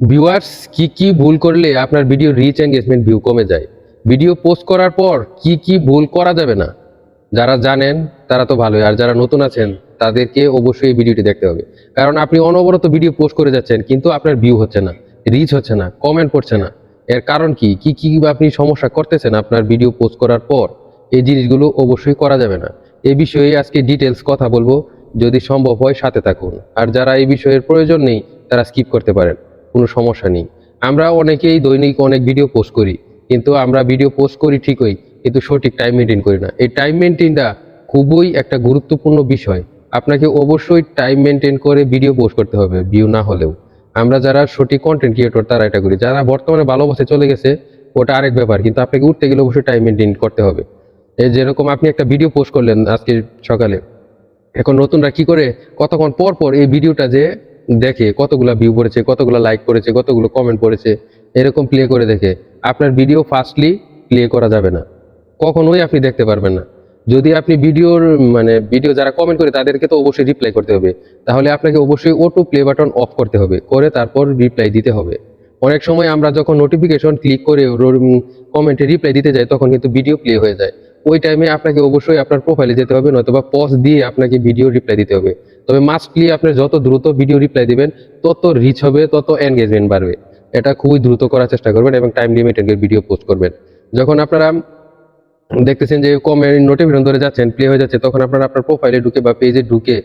Viewers কি কি ভুল করলে আপনার ভিডিও রিচ এঙ্গেজমেন্ট ভিউ কমে যায়? ভিডিও পোস্ট করার পর কি কি ভুল করা যাবে না? যারা জানেন, তারা তো ভালোই। আর যারা নতুন আছেন, তাদেরকে অবশ্যই এই ভিডিওটি দেখতে হবে। কারণ আপনি অনবরত ভিডিও পোস্ট করে যাচ্ছেন, কিন্তু আপনার ভিউ হচ্ছে না রিচ হচ্ছে না কমেন্ট পড়ছে না। এর কারণ কি? কি কি আপনি সমস্যা করতেছেন আপনার ভিডিও পোস্ট করার পর? এই জিনিসগুলো অবশ্যই করা যাবে না। এ বিষয়ে আজকে ডিটেলস কথা বলব। যদি সম্ভব হয়, সাথে থাকুন। আর যারা এই বিষয়ের প্রয়োজন নেই, তারা স্কিপ করতে পারেন। কোনো সমস্যা নেই। আমরা অনেকেই দৈনিক অনেক ভিডিও পোস্ট করি, কিন্তু আমরা ভিডিও পোস্ট করি ঠিকই, কিন্তু সঠিক টাইম মেনটেন করি না। এই টাইম মেনটেনটা খুবই একটা গুরুত্বপূর্ণ বিষয়। আপনাকে অবশ্যই টাইম মেনটেন করে ভিডিও পোস্ট করতে হবে ভিউ না হলেও। আমরা যারা সঠিক কন্টেন্ট ক্রিয়েটর তারা এটা করি। যারা বর্তমানে ভালো অবস্থায় চলে গেছে, ওটা আরেক ব্যাপার, কিন্তু আপনাকে উঠতে গেলে অবশ্যই টাইম মেনটেন করতে হবে। এই যেরকম আপনি একটা ভিডিও পোস্ট করলেন আজকে সকালে, এখন নতুনরা কি করে, কতক্ষণ পর পর এই ভিডিওটা যে দেখে, কতগুলা ভিউ পড়েছে, কতগুলা লাইক করেছে কতগুলো কমেন্ট পড়েছে, এরকম প্লে করে দেখে, আপনার ভিডিও ফার্স্টলি প্লে করা যাবে না। কখনোই আপনি দেখতে পারবেন না। যদি আপনি ভিডিওর মানে ভিডিও যারা কমেন্ট করে, তাদেরকে তো অবশ্যই রিপ্লাই করতে হবে। তাহলে আপনাকে অবশ্যই অটো প্লে বাটন অফ করতে হবে, করে তারপর রিপ্লাই দিতে হবে। অনেক সময় আমরা যখন নোটিফিকেশন ক্লিক করে কমেন্টে রিপ্লাই দিতে যাই, তখন কিন্তু ভিডিও প্লে হয়ে যায়। ওই টাইমে আপনাকে অবশ্যই আপনার প্রোফাইলে যেতে হবে, নয়তোবা পজ দিয়ে আপনাকে ভিডিও রিপ্লাই দিতে হবে। তবে মাস্টলি আপনি যত দ্রুত ভিডিও রিপ্লাই দিবেন, তত রিচ হবে, তত এনগেজমেন্ট বাড়বে। এটা খুবই দ্রুত করার চেষ্টা করবেন এবং টাইম লিমিটেড ভিডিও পোস্ট করবেন। যখন আপনারা দেখতেছেন যে কমেন্ট নোটিফিকেশন ধরে যাচ্ছেন প্লে হয়ে যাচ্ছে, তখন আপনারা আপনার প্রোফাইলে ঢুকে বা পেজে ঢুকে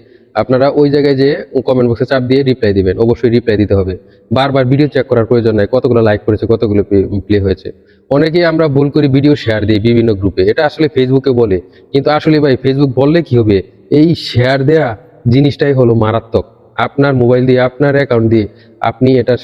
আপনারা ওই জায়গায় যে কমেন্ট বক্সে চাপ দিয়ে রিপ্লাই দিবেন। অবশ্যই রিপ্লাই দিতে হবে। বারবার ভিডিও চেক করার প্রয়োজন নাই। কতগুলো লাইক করেছে, কতগুলো প্লে হয়েছে। অনেকেই আমরা ভুল করি ভিডিও শেয়ার দিই বিভিন্ন গ্রুপে এটা আসলে ফেসবুকে বলে। কিন্তু আসলে ভাই ফেসবুক বললে কি হবে? এই শেয়ার দেয়া জিনিসটাই হলো মারাত্মক। আপনার মোবাইল দিয়ে, আপনার অ্যাকাউন্ট দিয়ে আপনি এটা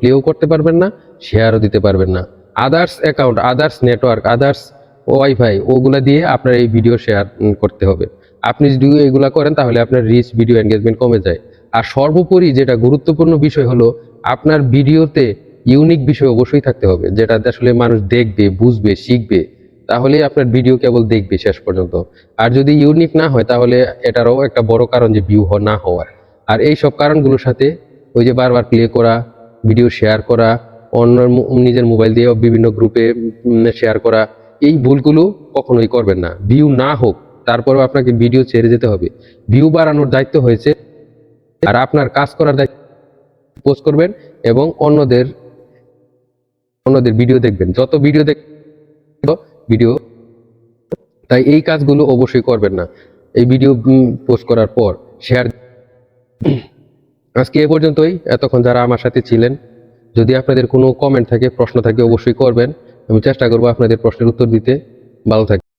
প্লেও করতে পারবেন না শেয়ারও দিতে পারবেন না। Others account others network others wifi ওগুলা দিয়ে আপনার এই ভিডিও শেয়ার করতে হবে। আপনি যদি এগুলা করেন তাহলে আপনার রিচ ভিডিও এনগেজমেন্ট কমে যায়। আর সর্বোপরি যেটা গুরুত্বপূর্ণ বিষয় হলো, আপনার ভিডিওতে ইউনিক বিষয় অবশ্যই থাকতে হবে, যেটা আসলে মানুষ দেখবে, বুঝবে, শিখবে। তাহলে আপনার ভিডিও কেবল দেখবে শেষ পর্যন্ত। আর যদি ইউনিক না হয়, তাহলে এটারও একটা বড় কারণ যে ভিউ না হওয়ার। আর এই সব কারণগুলোর সাথে ওই যে বারবার প্লে করা ভিডিও শেয়ার করা অন্য নিজের মোবাইল দিয়ে বিভিন্ন গ্রুপে শেয়ার করা, এই ভুলগুলো কখনোই করবেন না। ভিউ না হোক, তারপরেও আপনাকে ভিডিও ছেড়ে যেতে হবে। ভিউ বাড়ানোর দায়িত্ব হয়েছে, আর আপনার কাজ করার দায়িত্ব পোস্ট করবেন এবং অন্যদের অন্যদের ভিডিও দেখবেন। যত ভিডিও দেখ ভিডিও তাই এই কাজগুলো অবশ্যই করবেন না। এই ভিডিও পোস্ট করার পর শেয়ার আজকে এ পর্যন্তই। এতক্ষণ যারা আমার সাথে ছিলেন, যদি আপনাদের কোনো কমেন্ট থাকে, প্রশ্ন থাকে, অবশ্যই করবেন। আমি চেষ্টা করব আপনাদের প্রশ্নের উত্তর দিতে। ভালো থাকবেন